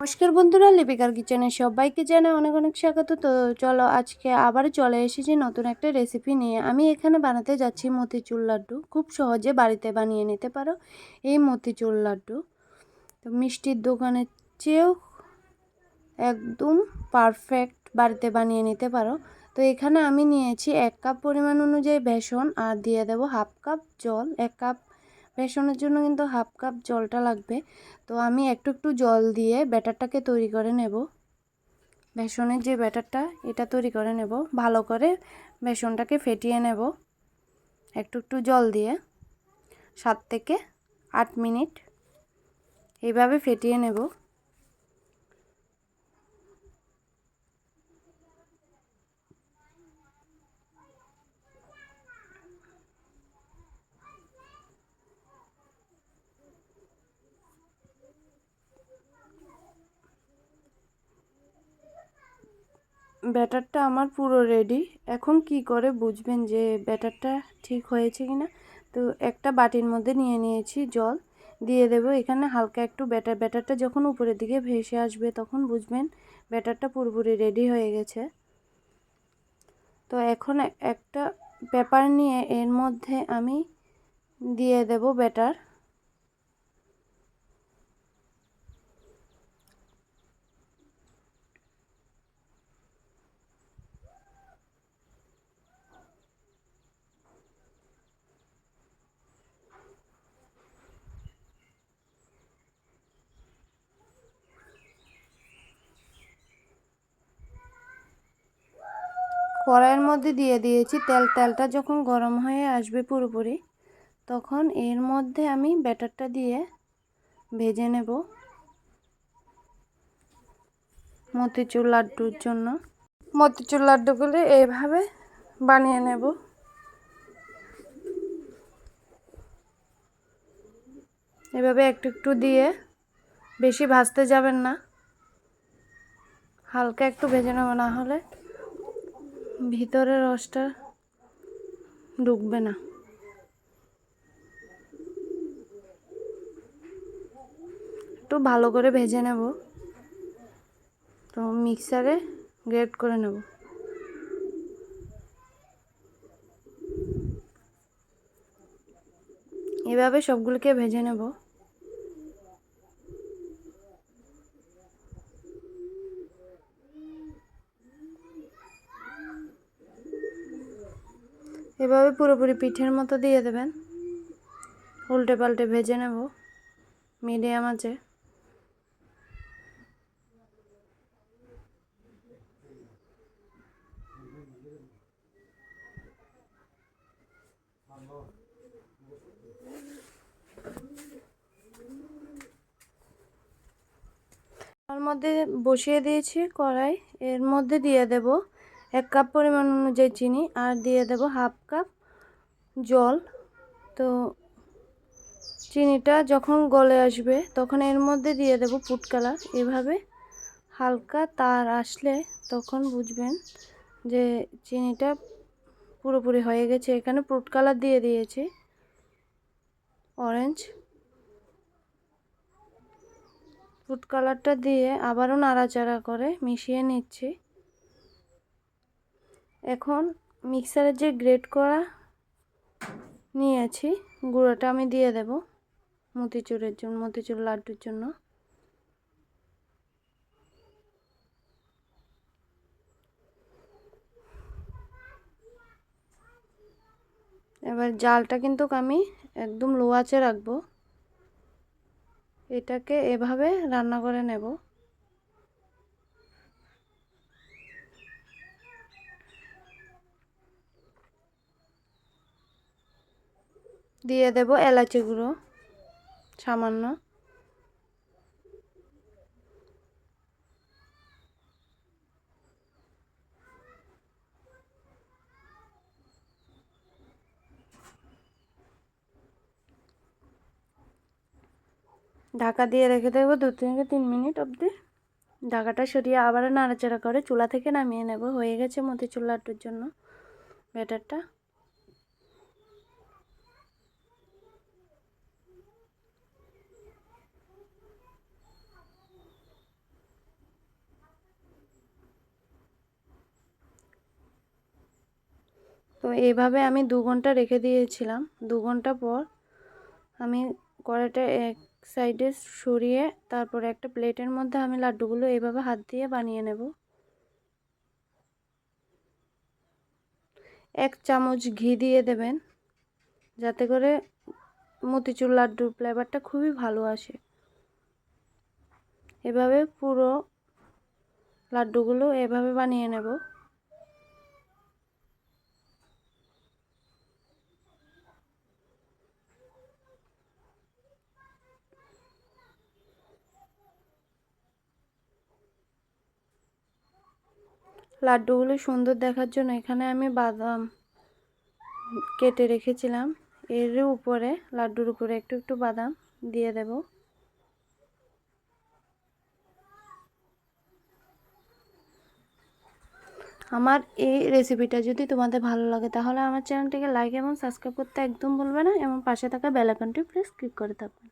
নমস্কার বন্ধুরা, লিপিকার কিচেনে সবাইকে জানাই অনেক অনেক স্বাগত। তো চলো আজকে আবার চলে এসেছি নতুন একটা রেসিপি নিয়ে। আমি এখানে বানাতে যাচ্ছি মতিচুর লাড্ডু। খুব সহজে বাড়িতে বানিয়ে নিতে পারো এই মতিচুর লাড্ডু। তো মিষ্টির দোকানের চেয়েও একদম পারফেক্ট বাড়িতে বানিয়ে নিতে পারো। তো এখানে আমি নিয়েছি এক কাপ পরিমাণ অনুযায়ী বেসন আর দিয়ে দেবো হাফ কাপ জল, এক কাপ বেসনের জন্য কিন্তু হাফ কাপ জলটা লাগবে। তো আমি একটু একটু জল দিয়ে ব্যাটারটাকে তৈরি করে নেব। বেসনের যে ব্যাটারটা, এটা তৈরি করে নেব। ভালো করে বেসনটাকে ফেটিয়ে নেব। একটু একটু জল দিয়ে সাত থেকে আট মিনিট। এইভাবে ফেটিয়ে নেব। ব্যাটারটা আমার পুরো রেডি এখন কি করে বুঝবেন যে ব্যাটারটা ঠিক হয়েছে কি না তো একটা বাটির মধ্যে নিয়ে নিয়েছি জল। দিয়ে দেব এখানে হালকা একটু ব্যাটার। ব্যাটারটা যখন উপরের দিকে ভেসে আসবে তখন বুঝবেন ব্যাটারটা পুরোপুরি রেডি হয়ে গেছে। তো এখন একটা পেপার নিয়ে এর মধ্যে আমি দিয়ে দেব ব্যাটার। কড়াইয়ের মধ্যে দিয়ে দিয়েছি তেল। তেলটা যখন গরম হয়ে আসবে পুরোপুরি, তখন এর মধ্যে আমি ব্যাটারটা দিয়ে ভেজে নেব মতিচুর লাড্ডুর জন্য। মতিচুর লাড্ডুগুলি এইভাবে বানিয়ে নেব। এভাবে একটু একটু দিয়ে বেশি ভাজতে যাবেন না, হালকা একটু ভেজে নেব, না হলে ভিতরে রসটা ঢুকবে না। একটু ভালো করে ভেজে নেব। তো মিক্সারে গ্রেট করে নেব। এভাবে সবগুলোকে ভেজে নেব। এভাবে পুরোপুরি পিঠের মতো দিয়ে দেবেন। উল্টে পাল্টে ভেজে নেব মিডিয়াম আছে তার মধ্যে বসিয়ে দিয়েছি কড়াই। এর মধ্যে দিয়ে দেব এক কাপ পরিমাণ অনুযায়ী চিনি আর দিয়ে দেব হাফ কাপ জল। তো চিনিটা যখন গলে আসবে, তখন এর মধ্যে দিয়ে দেব ফুড কালার। এভাবে হালকা তার আসলে তখন বুঝবেন যে চিনিটা পুরোপুরি হয়ে গেছে। এখানে ফুড কালার দিয়ে দিয়েছি। অরেঞ্জ। ফুড কালারটা দিয়ে আবারও নাড়াচাড়া করে মিশিয়ে নিচ্ছি। এখন মিক্সারের যে গ্রেট করা নিয়েছি, গুঁড়োটা আমি দিয়ে দেব মতিচুরের জন্য, মতিচুর লাড্ডুর জন্য। এবার জালটা কিন্তু আমি একদম লো আঁচে রাখব। এটাকে এভাবে রান্না করে নেব। দিয়ে দেব এলাচি গুঁড়ো, সামান্য। ঢাকা দিয়ে রেখে দেবো দু থেকে তিন মিনিট অবধি। ঢাকাটা সরিয়ে আবার নাড়াচাড়া করে চুলা থেকে নামিয়ে নেব। হয়ে গেছে মতি চুলাটার জন্য ব্যাটারটা। তো এইভাবে আমি দু ঘণ্টা রেখে দিয়েছিলাম। দু ঘণ্টা পর আমি কড়াইটা এক সাইডে সরিয়ে তারপরে একটা প্লেটের মধ্যে আমি লাড্ডুগুলো এইভাবে হাত দিয়ে বানিয়ে নেব। এক চামচ ঘি দিয়ে দেবেন, যাতে করে মতিচুর লাড্ডুর ফ্লেভারটা খুবই ভালো আসে। এভাবে পুরো লাড্ডুগুলো এভাবে বানিয়ে নেব। লাড্ডুগুলো সুন্দর দেখার জন্য এখানে আমি বাদাম কেটে রেখেছিলাম। এর উপরে লাড্ডুর উপরে একটু একটু বাদাম দিয়ে দেব। আমার এই রেসিপিটা যদি তোমাদের ভালো লাগে, তাহলে আমার চ্যানেলটিকে লাইক এবং সাবস্ক্রাইব করতে একদম ভুলবে না এবং পাশে থাকা বেলাকনটি প্লিজ ক্লিক করে থাকবে।